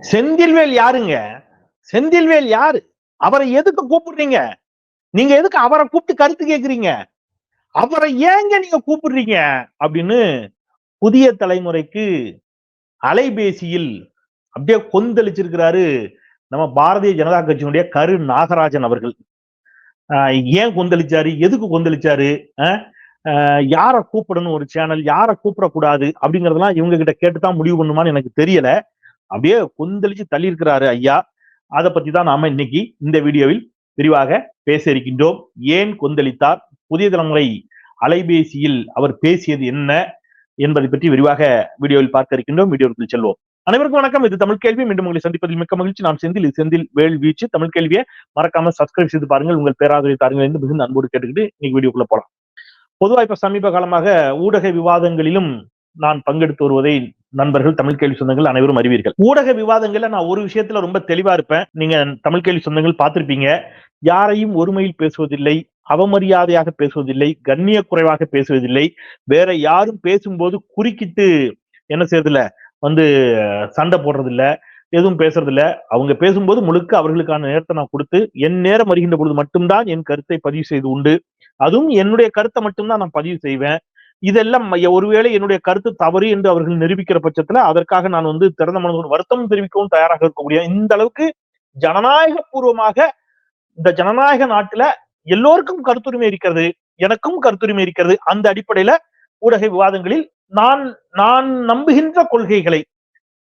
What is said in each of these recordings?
செந்தில்வேல் யாருங்க? செந்தில்வேல் யாரு? அவரை எதுக்கு கூப்பிடுறீங்க? நீங்க எதுக்கு அவரை கூப்பிட்டு கருத்து கேக்குறீங்க? அவரை ஏங்க நீங்க கூப்பிடுறீங்க? அப்படின்னு புதிய தலைமுறைக்கு அலைபேசியில் அப்படியே கொந்தளிச்சிருக்கிறாரு நம்ம பாரதிய ஜனதா கட்சியினுடைய கரு நாகராஜன் அவர்கள். ஆஹ் ஏன் கொந்தளிச்சாரு? எதுக்கு கொந்தளிச்சாரு? ஆஹ் யாரை கூப்பிடணும் ஒரு சேனல் யாரை கூப்பிடக்கூடாது? அப்படிங்கறதெல்லாம் இவங்க கிட்ட கேட்டுதான் முடிவு பண்ணுமான்னு எனக்கு தெரியல. அப்படியே கொந்தளிச்சு தள்ளி இருக்கிறாரு ஐயா. அதை பத்தி தான் நாம இன்னைக்கு இந்த வீடியோவில் விரிவாக பேச இருக்கின்றோம். ஏன் கொந்தளித்தார்? புதிய தலைமுறை அலைபேசியில் அவர் பேசியது என்ன என்பதை பற்றி விரிவாக வீடியோவில் பார்க்க இருக்கின்றோம். வீடியோவில் செல்வோம். அனைவருக்கும் வணக்கம். இது தமிழ் கேள்வி. மீண்டும் உங்களை சந்திப்பதில் மிக்க மகிழ்ச்சி. நான் செந்தில். இது செந்தில் வேல் வீச்சு. தமிழ் கேள்வியை மறக்காம சப்ஸ்கிரைப் செய்து பாருங்கள். உங்கள் பேராதரவை தாருங்கள் என்று மிகுந்த அன்போடு கேட்டுக்கிட்டு இன்னைக்கு வீடியோக்குள்ள போலாம். பொதுவாக இப்ப சமீப காலமாக ஊடக விவாதங்களிலும் நான் பங்கெடுத்து வருவதை நண்பர்கள் தமிழ் கேள்வி சொந்தங்கள் அனைவரும் அறிவீர்கள். ஊடக விவாதங்கள்ல நான் ஒரு விஷயத்துல ரொம்ப தெளிவா இருப்பேன். நீங்க தமிழ் கேள்வி சொந்தங்கள் பார்த்திருப்பீங்க. யாரையும் ஒருமையில் பேசுவதில்லை அவமரியாதையாக பேசுவதில்லை கண்ணிய குறைவாக பேசுவதில்லை. வேற யாரும் பேசும்போது குறுக்கிட்டு என்ன செய்யறதில்ல வந்து சண்டை போடுறதில்ல எதுவும் பேசுறதில்ல. அவங்க பேசும்போது முழுக்க அவர்களுக்கான நேரத்தை நான் கொடுத்து என் நேரம் வருகின்ற பொழுது மட்டும்தான் என் கருத்தை பதிவு செய்து உண்டு. அதுவும் என்னுடைய கருத்தை மட்டும்தான் நான் பதிவு செய்வேன். இதெல்லாம் ஒருவேளை என்னுடைய கருத்து தவறு என்று அவர்கள் நிரூபிக்கிற பட்சத்துல அதற்காக நான் வந்து திறந்த மனதோடு வருத்தம் தெரிவிக்கவும் தயாராக இருக்கக்கூடிய இந்த அளவுக்கு ஜனநாயக பூர்வமாக இந்த ஜனநாயக நாட்டுல எல்லோருக்கும் கருத்துரிமை இருக்கிறது எனக்கும் கருத்துரிமை இருக்கிறது. அந்த அடிப்படையில ஊடக விவாதங்களில் நான் நான் நம்புகின்ற கொள்கைகளை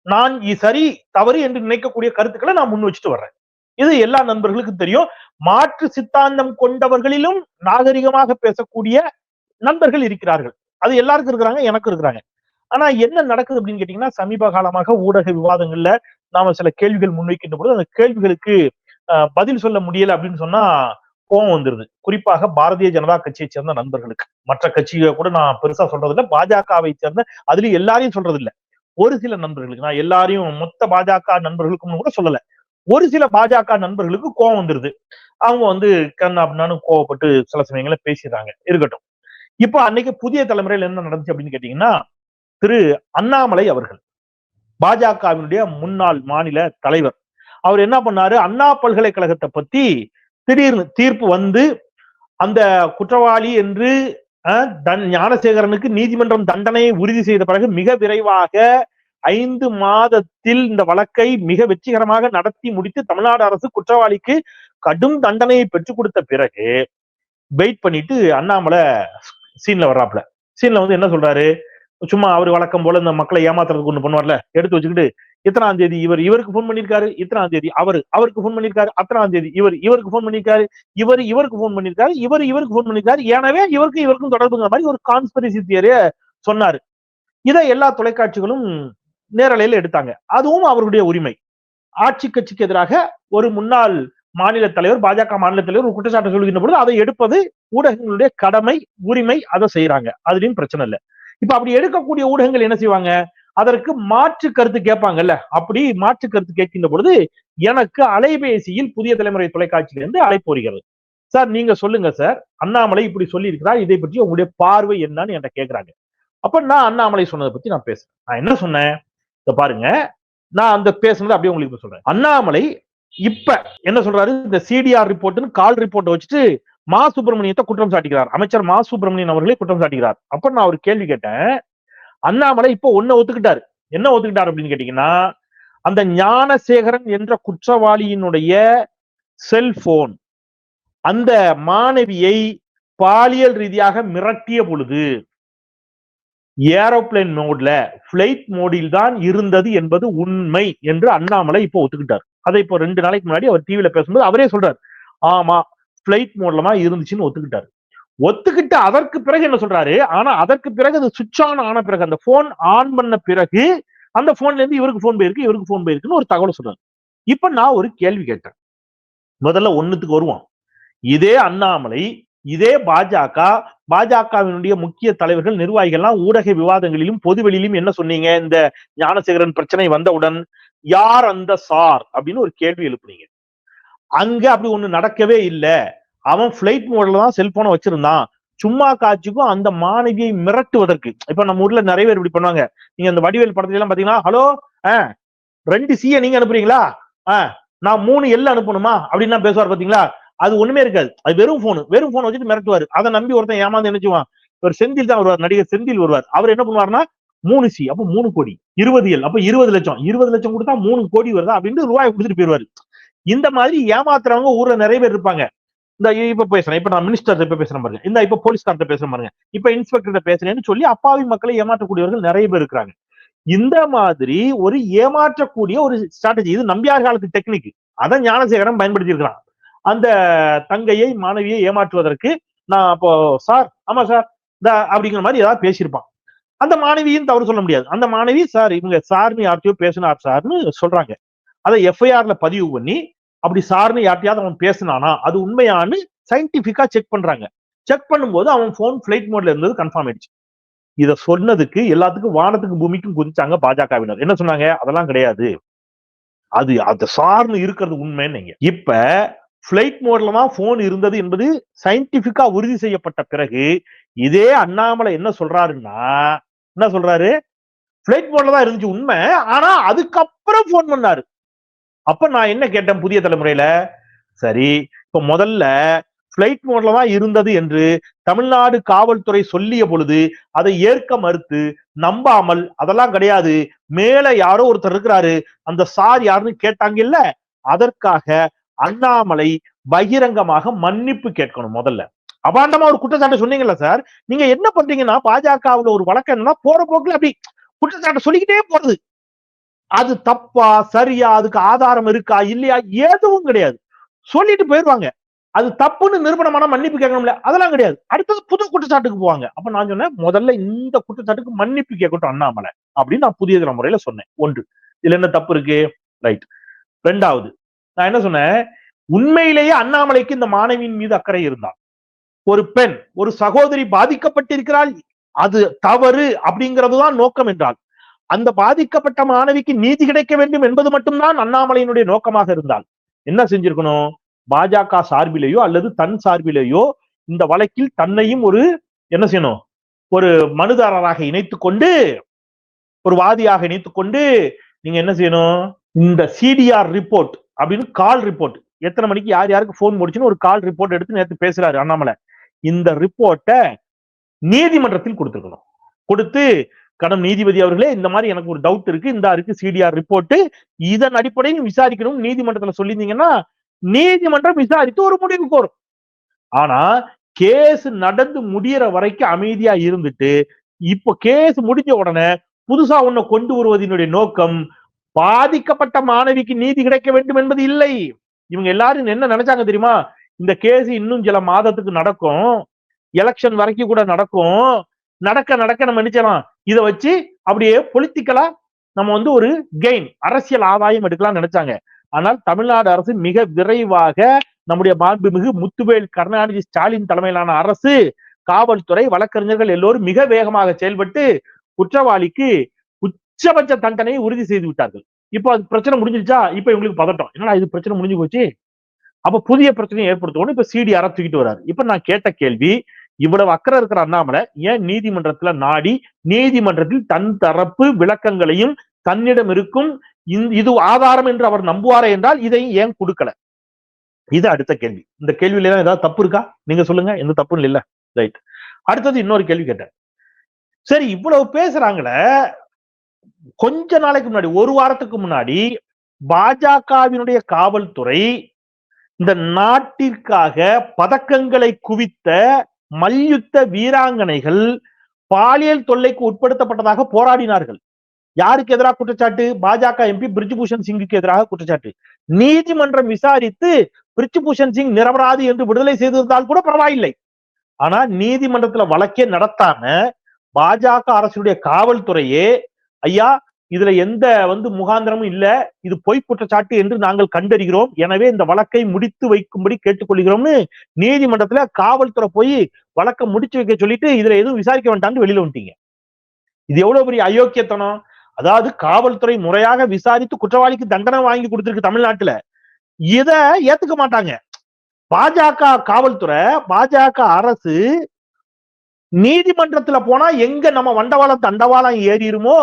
நான் சரி தவறு என்று நினைக்கக்கூடிய கருத்துக்களை நான் முன் வச்சுட்டு வர்றேன். இது எல்லா நண்பர்களுக்கும் தெரியும். மாற்று சித்தாந்தம் கொண்டவர்களிலும் நாகரிகமாக பேசக்கூடிய நண்பர்கள் இருக்கிறார்கள். அது எல்லாருக்கும் இருக்கிறாங்க எனக்கும் இருக்கிறாங்க. ஆனா என்ன நடக்குது அப்படின்னு கேட்டீங்கன்னா சமீப காலமாக ஊடக விவாதங்கள்ல நாம சில கேள்விகள் முன்வைக்கின்ற பொழுது அந்த கேள்விகளுக்கு பதில் சொல்ல முடியல அப்படின்னு சொன்னா கோபம் வந்துருது. குறிப்பாக பாரதிய ஜனதா கட்சியை சேர்ந்த நண்பர்களுக்கு. மற்ற கட்சியை கூட நான் பெருசா சொல்றது இல்லை பாஜகவை சேர்ந்த அதுலயும் எல்லாரையும் சொல்றது இல்லை ஒரு சில நண்பர்களுக்கு. நான் எல்லாரையும் மொத்த பாஜக நண்பர்களுக்கும் கூட சொல்லல. ஒரு சில பாஜக நண்பர்களுக்கு கோபம் வந்துருது. அவங்க வந்து கண்ணா அப்படின்னு கோவப்பட்டு சில சமயங்களை பேசிடுறாங்க. இருக்கட்டும். இப்போ அன்னைக்கு புதிய தலைமுறையில் என்ன நடந்துச்சு அப்படின்னு கேட்டீங்கன்னா திரு அண்ணாமலை அவர்கள் பாஜகவினுடைய முன்னாள் மாநில தலைவர். அவர் என்ன பண்ணாரு? அண்ணா பல்கலைக்கழகத்தை பத்தி திடீர்னு தீர்ப்பு வந்து அந்த குற்றவாளி என்று ஞானசேகரனுக்கு நீதிமன்றம் தண்டனையை உறுதி செய்த பிறகு மிக விரைவாக ஐந்து மாதத்தில் இந்த வழக்கை மிக வெற்றிகரமாக நடத்தி முடித்து தமிழ்நாடு அரசு குற்றவாளிக்கு கடும் தண்டனையை பெற்றுக் கொடுத்த பிறகு வெயிட் பண்ணிட்டு அண்ணாமலை சீன்ல வர்றாப்ல சீன்ல வந்து என்ன சொல்றாரு? சும்மா அவர் வழக்கம் போல இந்த மக்களை ஏமாத்துறதுக்கு ஒண்ணு பண்ணுவார்ல எடுத்து வச்சுக்கிட்டு இத்தனாம் தேதி இவர் இவருக்கு போன் பண்ணிருக்காரு இத்தனாம் தேதி அவர் அவருக்கு போன் பண்ணிருக்காரு அத்தனாம் தேதி இவர் இவருக்கு போன் பண்ணிருக்காரு இவர் இவருக்கு போன் பண்ணிருக்காரு இவர் இவருக்கு போன் பண்ணிருக்காரு எனவே இவருக்கு இவருக்கும் தொடர்புங்கிற மாதிரி ஒரு கான்ஸ்பிரசி தியரிய சொன்னாரு. இதை எல்லா தொலைக்காட்சிகளும் நேரலையில எடுத்தாங்க. அதுவும் அவருடைய உரிமை. ஆட்சி கட்சிக்கு எதிராக ஒரு முன்னாள் மாநில தலைவர் பாஜக மாநில தலைவர் ஒரு குற்றச்சாட்டு சொல்கின்ற பொழுது அதை எடுப்பது ஊடகங்களுடைய கடமை உரிமை அதை செய்யறாங்க அதுலயும் பிரச்சனை இல்லை. இப்ப அப்படி எடுக்கக்கூடிய ஊடகங்கள் என்ன செய்வாங்க? அதற்கு மாற்று கருத்து கேட்பாங்கல்ல? அப்படி மாற்று கருத்து கேட்கின்ற பொழுது எனக்கு அலைபேசியில் புதிய தலைமுறை தொலைக்காட்சியிலிருந்து அழைப்பு வருகிறது. சார் நீங்க சொல்லுங்க சார். அண்ணாமலை இப்படி சொல்லி இருக்கிறார் இதை பற்றி உங்களுடைய பார்வை என்னன்னு என்கிட்ட கேட்கிறாங்க. அப்ப நான் அண்ணாமலை சொன்னதை பத்தி நான் பேசுறேன். நான் என்ன சொன்னேன்? இத பாருங்க. நான் அந்த பேசுனது அப்படியே உங்களுக்கு சொல்றேன். அண்ணாமலை இப்ப என்ன சொல்றாரு? இந்த சிடிஆர் ரிப்போர்ட்னு கால் ரிப்போர்ட்டை வச்சுட்டு மா சுப்பிரமணியத்தை குற்றம் சாட்டுகிறார் அமைச்சர் மா சுப்பிரமணியன் அவர்களே குற்றம் சாட்டுகிறார் அப்ப நான் ஒரு கேள்வி கேட்டேன். அண்ணாமலை இப்ப ஒன்ன ஒத்துக்கிட்டாரு. என்ன ஒத்துக்கிட்டாரு அப்படின்னு கேட்டீங்கன்னா அந்த ஞானசேகரன் என்ற குற்றவாளியினுடைய செல்போன் அந்த மாணவியை பாலியல் ரீதியாக மிரட்டிய பொழுது ஏரோப்ளைன் மோட்ல பிளைட் மோடில் தான் இருந்தது என்பது உண்மை என்று அண்ணாமலை இப்போ ஒத்துக்கிட்டார். அதை இப்போ ரெண்டு நாளைக்கு முன்னாடி அவர் டிவியில பேசும்போது அவரே சொல்றாரு. ஆமா பிளைட் மோட்லமா இருந்துச்சுன்னு ஒத்துக்கிட்டாரு. ஒத்துக்கிட்டு அதற்கு பிறகு என்ன சொல்றாரு? ஆனா அதற்கு பிறகு அது சுவிட்ச் ஆன் ஆன பிறகு அந்த போன் ஆன் பண்ண பிறகு அந்த போன்ல இருந்து இவருக்கு போன் போயிருக்கு இவருக்கு போன் போயிருக்குன்னு ஒரு தகவல் சொல்றாரு. இப்ப நான் ஒரு கேள்வி கேட்டேன். முதல்ல ஒண்ணுத்துக்கு வருவோம். இதே அண்ணாமலை இதே பாஜக பாஜகவினுடைய முக்கிய தலைவர்கள் நிர்வாகிகள்லாம் ஊடக விவாதங்களிலும் பொதுவெளியிலும் என்ன சொன்னீங்க? இந்த ஞானசேகரன் பிரச்சனை வந்தவுடன் யார் அந்த சார்? அப்படின்னு ஒரு கேள்வி எழுப்புனீங்க. அங்க அப்படி ஒண்ணு நடக்கவே இல்லை. அவன் பிளைட் மோட்ல தான் செல்போனை வச்சிருந்தான். சும்மா காட்சிக்கும் அந்த மாணவியை மிரட்டுவதற்கு. இப்ப நம்ம ஊர்ல நிறைய பேர் இப்படி பண்ணுவாங்க. நீங்க அந்த வடிவேல் படத்துல எல்லாம் பாத்தீங்கன்னா ஹலோ ஆஹ் ரெண்டு சிஏ நீங்க அனுப்புறீங்களா? ஆஹ் நான் மூணு எல் அனுப்பணுமா? அப்படின்னு பேசுவார் பாத்தீங்களா? அது ஒண்ணுமே இருக்காது. அது வெறும் போன் வெறும் போன் வச்சுட்டு மிரட்டுவாரு. அதை நம்பி ஒருத்தன் ஏமாந்து நினைச்சுவான் ஒரு செந்தில் தான் வருவார் நடிகர் செந்தில் வருவார். அவர் என்ன பண்ணுவாருன்னா மூணு சி அப்ப மூணு கோடி. இருபது எல் அப்ப இருபது லட்சம். இருபது லட்சம் கொடுத்தா மூணு கோடி வருதா அப்படின்னு ரூபாய் கொடுத்துட்டு போயிருவாரு இந்த மாதிரி ஏமாத்துறவங்க ஊர்ல நிறைய பேர் இருப்பாங்க. இந்த இப்ப பேசுறேன். இப்ப நான் மினிஸ்டர் இப்ப பேசுறேன் பாருங்க. இந்த இப்ப போலீஸ்கார்ட்ட பேசுறேன் பாருங்க. இப்ப இன்ஸ்பெக்டர் பேசுறேன்னு சொல்லி அப்பாவி மக்களை ஏமாற்றக்கூடியவர்கள் நிறைய பேர் இருக்கிறாங்க. இந்த மாதிரி ஒரு ஏமாற்றக்கூடிய ஒரு ஸ்ட்ராட்டஜி இது நம்பியார் காலத்து டெக்னிக் அதை ஞானசேகரம் பயன்படுத்தி இருக்கிறான் அந்த தங்கையை மாணவியை ஏமாற்றுவதற்கு நான் அப்போ சார் ஆமா சார் இந்த அப்படிங்கிற மாதிரி ஏதாவது பேசியிருப்பான். அந்த மாணவியும் தவறு சொல்ல முடியாது. அந்த மாணவி சார் இவங்க சார்னு யார்ட்டையோ பேசினார் சார்னு சொல்றாங்க. அதை எஃப்ஐஆர்ல பதிவு பண்ணி அப்படி சார்னு யார்ட்டையாவது அவன் பேசினானா அது உண்மையானு சயின்டிபிக்கா செக் பண்றாங்க. செக் பண்ணும்போது அவன் போன் பிளைட் மோட்ல இருந்தது கன்ஃபார்ம் ஆயிடுச்சு. இதை சொன்னதுக்கு எல்லாத்துக்கும் வானத்துக்கு பூமிக்கும் குதிச்சாங்க பாஜகவினர். என்ன சொன்னாங்க? அதெல்லாம் கிடையாது. அது அது சார்னு இருக்கிறது உண்மைன்னு இப்ப ஃப்ளைட் மோட்ல தான் போன் இருந்தது என்பது சயின்டிபிக்கா உறுதி செய்யப்பட்ட பிறகு இதே அண்ணாமலை என்ன சொல்றாருன்னா என்ன சொல்றாரு? ஃப்ளைட் மோட்ல தான் இருந்துச்சு உண்மை ஆனா அதுக்கப்புறம் போன் பண்ணாரு. அப்ப நான் என்ன கேட்டேன் புதிய தலைமுறையில? சரி இப்ப முதல்ல பிளைட் மோட்ல தான் இருந்தது என்று தமிழ்நாடு காவல்துறை சொல்லிய பொழுது அதை ஏற்க மறுத்து நம்பாமல் அதெல்லாம் கிடையாது மேல யாரோ ஒருத்தர் இருக்கிறாரு அந்த சார் யாருன்னு கேட்டாங்க இல்ல? அதற்காக அண்ணாமலை பகிரங்கமாக மன்னிப்பு கேட்கணும் முதல்ல. அபாண்டமா ஒரு குற்றச்சாட்டை சொன்னீங்கல்ல சார். நீங்க என்ன பண்றீங்கன்னா பாஜகவுல ஒரு வழக்கம் என்னன்னா போற போக்குல அப்படி குற்றச்சாட்டை சொல்லிக்கிட்டே போறது. அது தப்பா சரியா அதுக்கு ஆதாரம் இருக்கா இல்லையா எதுவும் கிடையாது. சொல்லிட்டு போயிடுவாங்க. அது தப்புன்னு நிரூபணமான மன்னிப்பு கேட்கணும்ல அதெல்லாம் கிடையாது. அடுத்தது புது குற்றச்சாட்டுக்கு போவாங்க. அப்ப நான் சொன்னேன் முதல்ல இந்த குற்றச்சாட்டுக்கு மன்னிப்பு கேட்கட்டும் அண்ணாமலை அப்படின்னு நான் புதிய தலைமுறையில சொன்னேன். ஒன்று. இதுல என்ன தப்பு இருக்கு? ரைட். ரெண்டாவது நான் என்ன சொன்னேன்? உண்மையிலேயே அண்ணாமலைக்கு இந்த மாணவியின் மீது அக்கறை இருந்தாள் ஒரு பெண் ஒரு சகோதரி பாதிக்கப்பட்டிருக்கிறாள் அது தவறு அப்படிங்கிறதுதான் நோக்கம் என்றால் அந்த பாதிக்கப்பட்ட மாணவிக்கு நீதி கிடைக்க வேண்டும் என்பது மட்டும்தான் அண்ணாமலையினுடைய நோக்கமாக இருந்தால் என்ன செஞ்சிருக்கணும்? பாஜக சார்பிலேயோ அல்லது தன் சார்பிலேயோ இந்த வழக்கில் தன்னையும் ஒரு என்ன செய்யணும்? ஒரு மனுதாரராக இணைத்துக் கொண்டு ஒரு வாதியாக இணைத்துக் கொண்டு நீங்க என்ன செய்யணும்? இந்த சிடிஆர் ரிப்போர்ட் அப்படின்னு கால் ரிப்போர்ட் எத்தனை மணிக்கு யார் யாருக்கு போன் முடிச்சுன்னு ஒரு கால் ரிப்போர்ட் எடுத்து நேற்று பேசுறாரு அண்ணாமலை. இந்த ரிப்போர்ட்டை நீதிமன்றத்தில் கொடுத்துருக்கணும். கொடுத்து கடம் நீதிபதி அவர்களே இந்த மாதிரி எனக்கு ஒரு டவுட் இருக்கு இந்த இருக்கு சிடிஆர் ரிப்போர்ட் இதன் அடிப்படையில் விசாரிக்கணும் நீதிமன்றத்துல சொல்லியிருந்தீங்கன்னா நீதிமன்றம் விசாரித்து ஒரு முடிவு கோரும். ஆனா கேஸ் நடந்து முடியற வரைக்கும் அமைதியா இருந்துட்டு இப்போ கேஸ் முடிஞ்ச உடனே புதுசா உன்னை கொண்டு வருவதனுடைய நோக்கம் பாதிக்கப்பட்ட மாணவிக்கு நீதி கிடைக்க வேண்டும் என்பது இல்லை. இவங்க எல்லாரும் என்ன நினைச்சாங்க தெரியுமா? இந்த கேஸ் இன்னும் சில மாதத்துக்கு நடக்கும். எலெக்ஷன் வரைக்கும் கூட நடக்கும். நடக்க நடக்க நம்ம நினைச்சலாம் இதை வச்சு அப்படியே பொலிட்டிக்கலா நம்ம வந்து ஒரு கெயின் அரசியல் ஆதாயம் எடுக்கலாம் நினைச்சாங்க. ஆனால் தமிழ்நாடு அரசு மிக விரைவாக நம்முடைய மாண்புமிகு முத்துவேல் கருணாநிதி ஸ்டாலின் தலைமையிலான அரசு காவல்துறை வழக்கறிஞர்கள் எல்லோரும் மிக வேகமாக செயல்பட்டு குற்றவாளிக்கு உச்சபட்ச தண்டனையை உறுதி செய்து விட்டார்கள். இப்போ அது பிரச்சனை முடிஞ்சிருச்சா? இப்ப இவங்களுக்கு பதட்டம். என்னடா இது பிரச்சனை முடிஞ்சு போச்சு? அப்ப புதிய பிரச்சனையை ஏற்படுத்தணும் இப்ப சிடி அற தூக்கிட்டு வராரு. இப்ப நான் கேட்ட கேள்வி இவ்வளவு அக்கறை இருக்கிற அண்ணாமலை ஏன் நீதிமன்றத்துல நாடி நீதிமன்றத்தில் தன் தரப்பு விளக்கங்களையும் தன்னிடம் இருக்கும் இது ஆதாரம் என்று அவர் நம்புவாரே என்றால் இதை ஏன் கொடுக்கல? இது அடுத்த கேள்வி. இந்த கேள்வியில ஏதாவது தப்பு இருக்கா? நீங்க சொல்லுங்க. எந்த தப்பும் இல்ல. ரைட். அடுத்தது இன்னொரு கேள்வி கேட்டேன். சரி இவ்வளவு பேசுறாங்களே கொஞ்ச நாளைக்கு முன்னாடி ஒரு வாரத்துக்கு முன்னாடி பாஜகவினுடைய காவல்துறை இந்த நாட்டிற்காக பதக்கங்களை குவித்த மல்யுத்த வீராங்கனைகள் பாலியல் தொல்லைக்கு உட்படுத்தப்பட்டதாக போராடினார்கள். யாருக்கு எதிராக குற்றச்சாட்டு? பாஜக எம்பி பிரிஜ்பூஷன் சிங்குக்கு எதிராக குற்றச்சாட்டு. நீதிமன்றம் விசாரித்து பிரிஜ்பூஷன் சிங் நிரபராதி என்று விடுதலை செய்திருந்தால் கூட பரவாயில்லை. ஆனா நீதிமன்றத்துல வழக்கே நடத்தாம பாஜக அரசுடைய காவல்துறையே ஐயா இதுல எந்த வந்து முகாந்திரமும் இல்ல. இது பொய் குற்றச்சாட்டு என்று நாங்கள் கண்டறிகிறோம். எனவே இந்த வழக்கை முடித்து வைக்கும்படி கேட்டுக்கொள்கிறோம்னு நீதிமன்றத்துல காவல்துறை போய் வழக்கை முடிச்சு வைக்க சொல்லிட்டு இதுல எதுவும் விசாரிக்க வேண்டாம்னு வெளியில வந்துட்டீங்க. இது எவ்வளவு பெரிய அயோக்கியத்தனம்? அதாவது காவல்துறை முறையாக விசாரித்து குற்றவாளிக்கு தண்டனை வாங்கி கொடுத்திருக்கு தமிழ்நாட்டுல. இத ஏத்துக்க மாட்டாங்க. பாஜக காவல்துறை பாஜக அரசு நீதிமன்றத்துல போனா எங்க நம்ம வண்டவாளம் தண்டவாளம் ஏறிடுமோ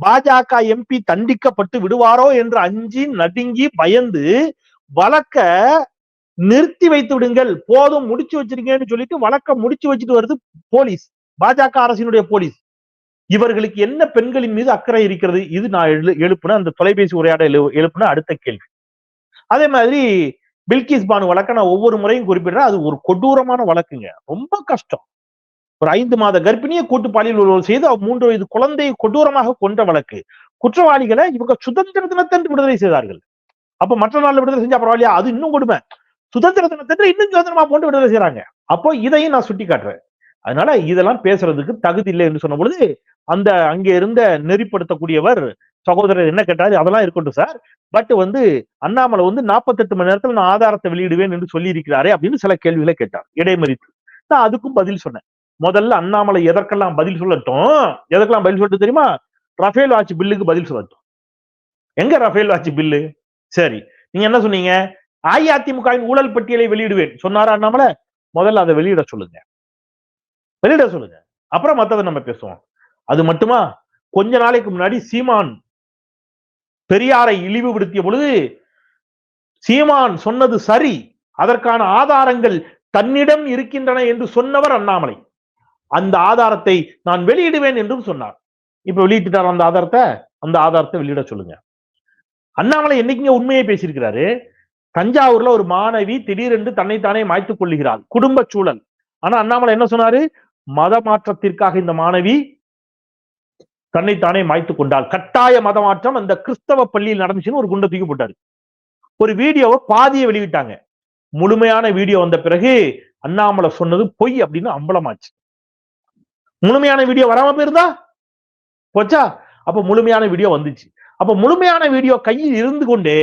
பாஜக எம்பி தண்டிக்கப்பட்டு விடுவாரோ என்று அஞ்சி நடுங்கி பயந்து வழக்க நிறுத்தி வைத்து விடுங்கள். போதும் முடிச்சு வச்சிருக்கேன்னு சொல்லிட்டு வழக்க முடிச்சு வச்சுட்டு வருது போலீஸ். பாஜக அரசினுடைய போலீஸ். இவர்களுக்கு என்ன பெண்களின் மீது அக்கறை இருக்கிறது? இது நான் எழு- எழுப்புன அந்த தொலைபேசி உரையாடல் எழுப்புன அடுத்த கேள்வி. அதே மாதிரி பில்கிஸ் பானு வழக்க நான் ஒவ்வொரு முறையும் குறிப்பிடுறேன். அது ஒரு கொடூரமான வழக்குங்க. ரொம்ப கஷ்டம். ஒரு ஐந்து மாத கர்ப்பிணியை கூட்டு பாலியல் உறவு செய்து மூன்று வயது குழந்தையை கொடூரமாக கொன்ற வழக்கு. குற்றவாளிகளை இவங்க சுதந்திர தினத்தன்று விடுதலை செய்தார்கள். அப்ப மற்ற நாள்ல விடுதலை செஞ்சா பரவாயில்லையா? அது இன்னும் கொடுமை. சுதந்திர தினத்தன்று இன்னும் சுதந்திரமா போட்டு விடுதலை செய்யறாங்க அப்போ இதையும் நான் சுட்டி காட்டுறேன் அதனால இதெல்லாம் பேசுறதுக்கு தகுதி இல்லை என்று சொன்ன பொழுது அந்த அங்கே இருந்த நெறிப்படுத்தக்கூடியவர் சகோதரர் என்ன கேட்டாரு? அதெல்லாம் இருக்கட்டும் சார். பட் வந்து அண்ணாமலை வந்து 48 மணி நேரத்தில் நான் ஆதாரத்தை வெளியிடுவேன் என்று சொல்லி இருக்கிறாரே அப்படின்னு சில கேள்விகளை கேட்டார். இடைமறித்து. நான் அதுக்கும் பதில் சொன்னேன். முதல்ல அண்ணாமலை எதற்கெல்லாம் பதில் சொல்லட்டும்? எதற்கெல்லாம் பதில் சொல்லட்டும் தெரியுமா? ரஃபேல் வாட்ச் பில்லுக்கு பதில் சொல்லட்டும். எங்க ரஃபேல் வாட்ச் பில்லு? சரி நீங்க என்ன சொன்னீங்க? அஇஅதிமுகவின் ஊழல் பட்டியலை வெளியிடுவேன். சொன்னாரா அண்ணாமலை? முதல்ல அதை வெளியிட சொல்லுங்க. வெளியிட சொல்லுங்க. அப்புறம் மற்றதை நம்ம பேசுவோம். அது மட்டுமா? கொஞ்ச நாளைக்கு முன்னாடி சீமான் பெரியாரை இழிவுபடுத்திய பொழுது சீமான் சொன்னது சரி. அதற்கான ஆதாரங்கள் தன்னிடம் இருக்கின்றன என்று சொன்னவர் அண்ணாமலை. அந்த ஆதாரத்தை நான் வெளியிடுவேன் என்றும் சொன்னார். இப்ப வெளியிட்டுட்டார் அந்த ஆதாரத்தை? அந்த ஆதாரத்தை வெளியிட சொல்லுங்க. அண்ணாமலை என்னைக்குங்க உண்மையை பேசியிருக்கிறாரு? தஞ்சாவூர்ல ஒரு மாணவி திடீரென்று தன்னைத்தானே மாய்த்துக் கொள்ளுகிறாள். குடும்ப சூழல். ஆனா அண்ணாமலை என்ன சொன்னாரு? மத மாற்றத்திற்காக இந்த மாணவி தன்னைத்தானே மாய்த்துக் கொண்டாள். கட்டாய மத மாற்றம் அந்த கிறிஸ்தவ பள்ளியில் நடந்துச்சுன்னு ஒரு குண்டை தூக்கி போட்டாரு. ஒரு வீடியோவை பாதியை வெளியிட்டாங்க. முழுமையான வீடியோ வந்த பிறகு அண்ணாமலை சொன்னது பொய் அப்படின்னு அம்பலமாச்சு. முழுமையான வீடியோ வராம போயிருந்தா? போச்சா? அப்ப முழுமையான வீடியோ வந்துச்சு. அப்ப முழுமையான வீடியோ கையில் இருந்து கொண்டே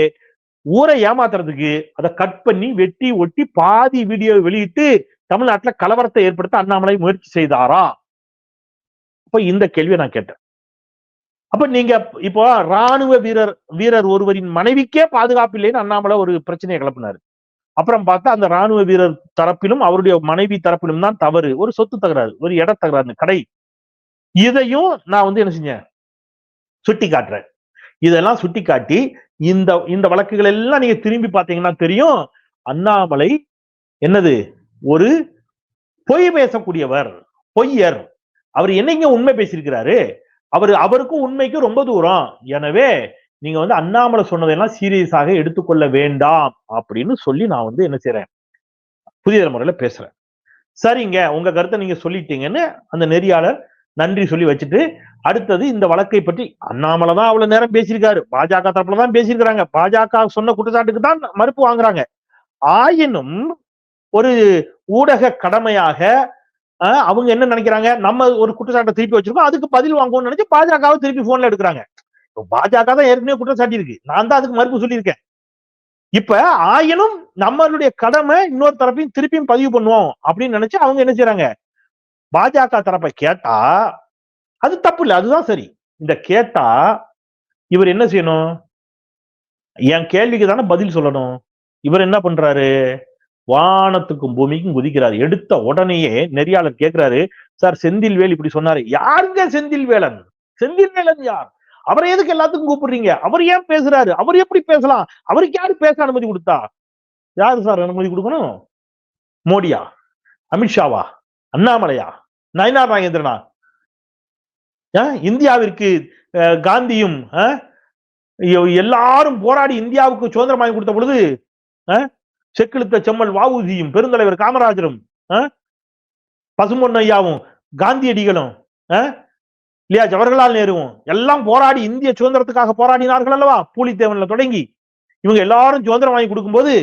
ஊரை ஏமாத்துறதுக்கு அதை கட் பண்ணி வெட்டி ஒட்டி பாதி வீடியோ வெளியிட்டு தமிழ்நாட்டுல கலவரத்தை ஏற்படுத்த அண்ணாமலை முயற்சி செய்தாரா? அப்ப இந்த கேள்வியை நான் கேட்டேன். அப்ப நீங்க இப்போ ராணுவ வீரர் வீரர் ஒருவரின் மனைவிக்கே பாதுகாப்பு இல்லைன்னு அண்ணாமலை ஒரு பிரச்சனையை கிளப்பினாரு. அப்புறம் பார்த்தா அந்த ராணுவ வீரர் தரப்பிலும் அவருடைய மனைவி தரப்பிலும் தான் தவறு. ஒரு சொத்து தகராறு ஒரு இட தகராறு கடை. இதையும் நான் வந்து என்ன செஞ்சேன்? சுட்டி காட்டுறேன் இதெல்லாம் சுட்டி காட்டி இந்த இந்த வழக்குகள் எல்லாம் நீங்க திரும்பி பார்த்தீங்கன்னா தெரியும். அண்ணாமலை என்னது? ஒரு பொய் பேசக்கூடியவர் பொய்யர். அவர் என்னைங்க உண்மை பேசியிருக்கிறாரு? அவர் அவருக்கும் உண்மைக்கும் ரொம்ப தூரம். எனவே நீங்க வந்து அண்ணாமலை சொன்னதெல்லாம் சீரியஸாக எடுத்துக்கொள்ள வேண்டாம் அப்படின்னு சொல்லி நான் வந்து என்ன செய்யறேன் புதிய தலைமுறையில பேசுறேன். சரிங்க உங்க கருத்தை நீங்க சொல்லிட்டீங்கன்னு அந்த நெறியாளர் நன்றி சொல்லி வச்சுட்டு அடுத்தது இந்த வழக்கை பற்றி அண்ணாமலை தான் அவ்வளவு நேரம் பேசியிருக்காரு. பாஜக தரப்புல தான் பேசியிருக்கிறாங்க. பாஜக சொன்ன குற்றச்சாட்டுக்கு தான் மறுப்பு வாங்குறாங்க. ஆயினும் ஒரு ஊடக கடமையாக அவங்க என்ன நினைக்கிறாங்க? நம்ம ஒரு குற்றச்சாட்டை திருப்பி வச்சிருக்கோம். அதுக்கு பதில் வாங்குவோம்னு நினைச்சு பாஜகவை திருப்பி போன்ல எடுக்கிறாங்க. பாஜக தான் ஏற்கனவே குற்றம் இருக்கு நான் தான் அதுக்கு மறுப்பு சொல்லியிருக்கேன். இப்ப ஆயினும் நம்மளுடைய கடமை இன்னொரு தரப்பையும் திருப்பியும் பதிவு பண்ணுவோம் அப்படின்னு நினைச்சு அவங்க என்ன செய்யறாங்க பாஜக தரப்பை கேட்டா அது தப்பு இல்லை அதுதான் சரி. இந்த கேட்டா இவர் என்ன செய்யணும்? என் கேள்விக்கு தானே பதில் சொல்லணும். இவர் என்ன பண்றாரு? வானத்துக்கும் பூமிக்கும் குதிக்கிறாரு. எடுத்த உடனேயே நெறியாளர் கேட்கிறாரு சார் செந்தில்வேல் இப்படி சொன்னாரு. யாருங்க செந்தில்வேலன்? செந்தில்வேலன் யார்? அவரை எதுக்கு எல்லாத்துக்கும் கூப்பிடுறீங்க? அவர் ஏன் பேசுறாரு? அவர் எப்படி பேசலாம்? அவருக்கு யாரு பேச அனுமதி கொடுத்தா? யாரு சார் அனுமதி கொடுக்கணும்? மோடியா? அமித்ஷாவா? அண்ணாமலையா? நயனார் நாகேந்திரனா? இந்தியாவிற்கு அஹ், காந்தியும் எல்லாரும் போராடி இந்தியாவுக்கு சுதந்திரம் வாங்கி கொடுத்த பொழுது செக்கிழுத்த செம்மல் வாவூசியும் பெருந்தலைவர் காமராஜரும் பசுமொன்னையாவும் ஐயாவும் காந்தியடிகளும் ஆஹ் இல்லையா? ஜவஹர்லால் நேருவும் எல்லாம் போராடி இந்திய சுதந்திரத்துக்காக போராடினார்கள் அல்லவா? பூலித்தேவன்ல தொடங்கி. இவங்க எல்லாரும் சுதந்திரம் வாங்கி கொடுக்கும்போது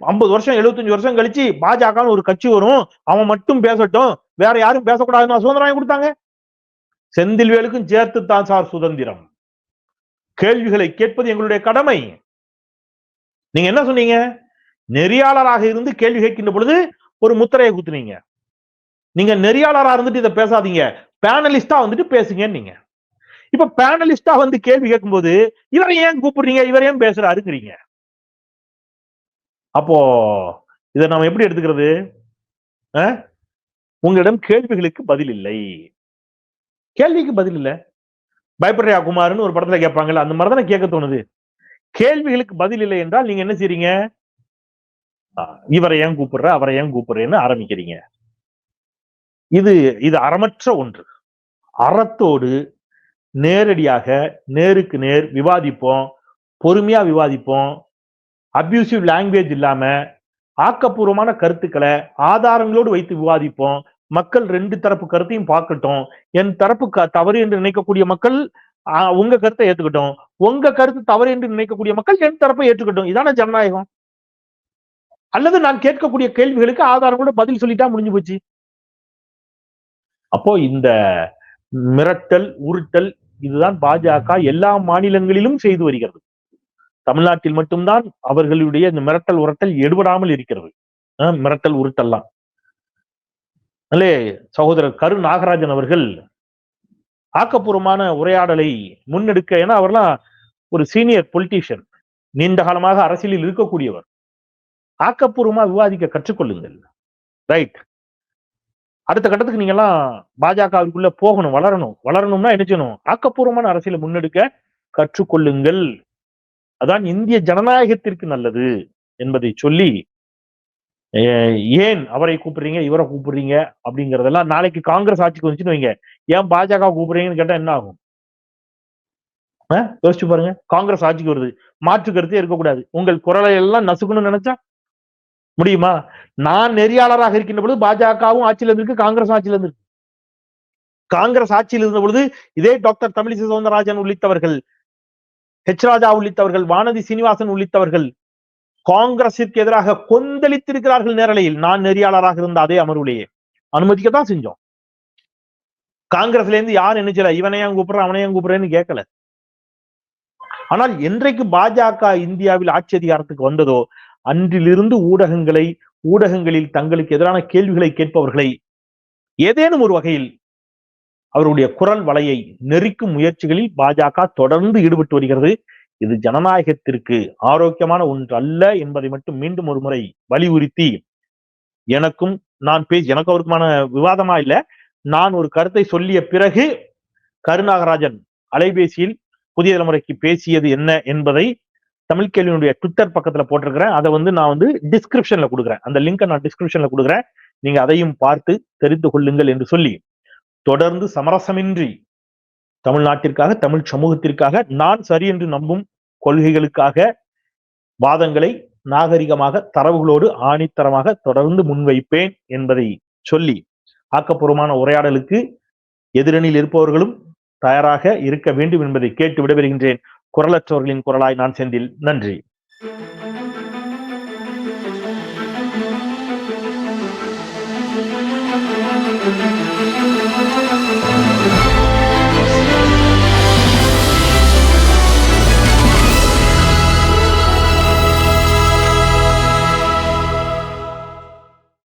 ஐம்பது வருஷம் 75 வருஷம் கழிச்சு பாஜகன்னு ஒரு கட்சி வரும். அவன் மட்டும் பேசட்டும். வேற யாரும் பேசக்கூடாதுன்னு சுதந்திரம் வாங்கி கொடுத்தாங்க. செந்தில்வேலுக்கும் சேர்த்து தான் சார் சுதந்திரம். கேள்விகளை கேட்பது எங்களுடைய கடமை. நீங்க என்ன சொன்னீங்க? நெறியாளராக இருந்து கேள்வி கேட்கின்ற பொழுது ஒரு முத்திரையை குத்துனீங்க. நீங்க நெறியாளரா இருந்துட்டு இதை பேசாதீங்க. பேனலிஸ்டா வந்துட்டு பேசுங்க நீங்க. இப்ப பேனலிஸ்டா வந்து கேள்வி கேட்கும்போது இவரை ஏன் கூப்பிடுறீங்க? இவர் ஏன் பேசுறாருங்கிறீங்க. அப்போ இதை நாம எப்படி எடுத்துக்கிறது? உங்களிடம் கேள்விகளுக்கு பதில் இல்லை. கேள்விக்கு பதில் இல்ல. பயப்படுறியா குமார்னு ஒரு படத்துல கேட்பாங்கல்ல அந்த மாதிரி தானே கேட்க தோணுது. கேள்விகளுக்கு பதில் இல்லை என்றால் நீங்க என்ன செய்றீங்க? இவரை ஏன் கூப்பிடுற? அவரை ஏன் கூப்பிடுறேன்னு ஆரம்பிக்கிறீங்க. இது இது அறமற்ற ஒன்று. அறத்தோடு நேரடியாக நேருக்கு நேர் விவாதிப்போம் பொறுமையா விவாதிப்போம். அப்யூசிவ் லாங்குவேஜ் இல்லாம ஆக்கப்பூர்வமான கருத்துக்களை ஆதாரங்களோடு வைத்து விவாதிப்போம். மக்கள் ரெண்டு தரப்பு கருத்தையும் பார்க்கட்டும். என் தரப்பு க- தவறு என்று நினைக்கக்கூடிய மக்கள் உங்க கருத்தை ஏத்துக்கட்டும். உங்க கருத்து தவறு என்று நினைக்கக்கூடிய மக்கள் என் தரப்பை ஏற்றுக்கட்டும். இதான ஜனநாயகம்? அல்லது நான் கேட்கக்கூடிய கேள்விகளுக்கு ஆதாரம் கூட பதில் சொல்லிட்டா முடிஞ்சு போச்சு? அப்போ இந்த மிரட்டல் உருட்டல் இதுதான் பாஜக எல்லா மாநிலங்களிலும் செய்து வருகிறது. தமிழ்நாட்டில் மட்டும்தான் அவர்களுடைய இந்த மிரட்டல் உரட்டல் எடுபடாமல் இருக்கிறது. மிரட்டல் உருட்டல்லாம். அல்லே சகோதரர் கரு நாகராஜன் அவர்கள் ஆக்கப்பூர்வமான உரையாடலை முன்னெடுக்க ஏன்னா அவர்லாம் ஒரு சீனியர் பொலிட்டீஷியன் நீண்ட காலமாக அரசியலில் இருக்கக்கூடியவர். ஆக்கப்பூர்வமா விவாதிக்க கற்றுக்கொள்ளுங்கள். ரைட். அடுத்த கட்டத்துக்கு நீங்க எல்லாம் பாஜகவிற்குள்ள போகணும் வளரணும். வளரணும்னா என்ன செய்யணும்? ஆக்கப்பூர்வமான அரசியலை முன்னெடுக்க கற்றுக்கொள்ளுங்கள். அதான் இந்திய ஜனநாயகத்திற்கு நல்லது என்பதை சொல்லி அஹ், ஏன் அவரை கூப்பிடுறீங்க இவரை கூப்பிடுறீங்க அப்படிங்கறதெல்லாம் நாளைக்கு காங்கிரஸ் ஆட்சிக்கு வந்துச்சுன்னு வைங்க. ஏன் பாஜக கூப்பிடுறீங்கன்னு கேட்டா என்ன ஆகும்? யோசிச்சு பாருங்க. காங்கிரஸ் ஆட்சிக்கு வருது. மாற்று கருத்தே இருக்கக்கூடாது. உங்கள் குரலை எல்லாம் நசுக்கணும்னு நினைச்சா முடியுமா? நான் நெறியாளராக இருக்கின்ற பொழுது பாஜகவும் ஆட்சியில் இருந்திருக்கு காங்கிரஸ் ஆட்சியில் இருந்திருக்கு. காங்கிரஸ் ஆட்சியில் இருந்த பொழுது இதே டாக்டர் தமிழிசை சவுந்தரராஜன் உள்ளிட்டவர்கள் ஹெச் ராஜா உள்ளிட்டவர்கள் வானதி சீனிவாசன் உள்ளிட்டவர்கள் காங்கிரசிற்கு எதிராக கொந்தளித்திருக்கிறார்கள் நேரலையில் நான் நெறியாளராக இருந்த அதே அமர்விலேயே. அனுமதிக்கத்தான் செஞ்சோம். காங்கிரஸ்ல இருந்து யார் என்ன செய்யல? இவனையும் கூப்பிடுற அவனையும் கூப்பிடுறேன்னு கேட்கல. ஆனால் என்றைக்கு பாஜக இந்தியாவில் ஆட்சி அதிகாரத்துக்கு வந்ததோ அன்றிலிருந்து ஊடகங்களை ஊடகங்களில் தங்களுக்கு எதிரான கேள்விகளை கேட்பவர்களை ஏதேனும் ஒரு வகையில் அவருடைய குரல் வலையை நெரிக்கும் முயற்சிகளில் பாஜக தொடர்ந்து ஈடுபட்டு வருகிறது. இது ஜனநாயகத்திற்கு ஆரோக்கியமான ஒன்று அல்ல என்பதை மட்டும் மீண்டும் ஒரு முறை வலியுறுத்தி எனக்கும் நான் பேசி எனக்கு அவருக்குமான விவாதமா இல்ல. நான் ஒரு கருத்தை சொல்லிய பிறகு கருநாகராஜன் அலைபேசியில் புதிய தலைமுறைக்கு பேசியது என்ன என்பதை தமிழ் கேள்வியினுடைய ட்விட்டர் பக்கத்துல போட்டிருக்கிறேன். அதை வந்து நான் வந்து டிஸ்கிரிப்ஷன்ல கொடுக்குறேன். அந்த லிங்கை நான் டிஸ்கிரிப்ஷன்ல கொடுக்குறேன். நீங்க அதையும் பார்த்து தெரிந்து கொள்ளுங்கள் என்று சொல்லி. தொடர்ந்து சமரசமின்றி தமிழ்நாட்டிற்காக தமிழ் சமூகத்திற்காக நான் சரி என்று நம்பும் கொள்கைகளுக்காக வாதங்களை நாகரிகமாக தரவுகளோடு ஆணித்தரமாக தொடர்ந்து முன்வைப்பேன் என்பதை சொல்லி ஆக்கப்பூர்வமான உரையாடலுக்கு எதிரணியில் இருப்பவர்களும் தயாராக இருக்க வேண்டும் என்பதை கேட்டு விடைபெறுகின்றேன். குரலற்றவர்களின் குரலாய் நான் செந்தில். நன்றி.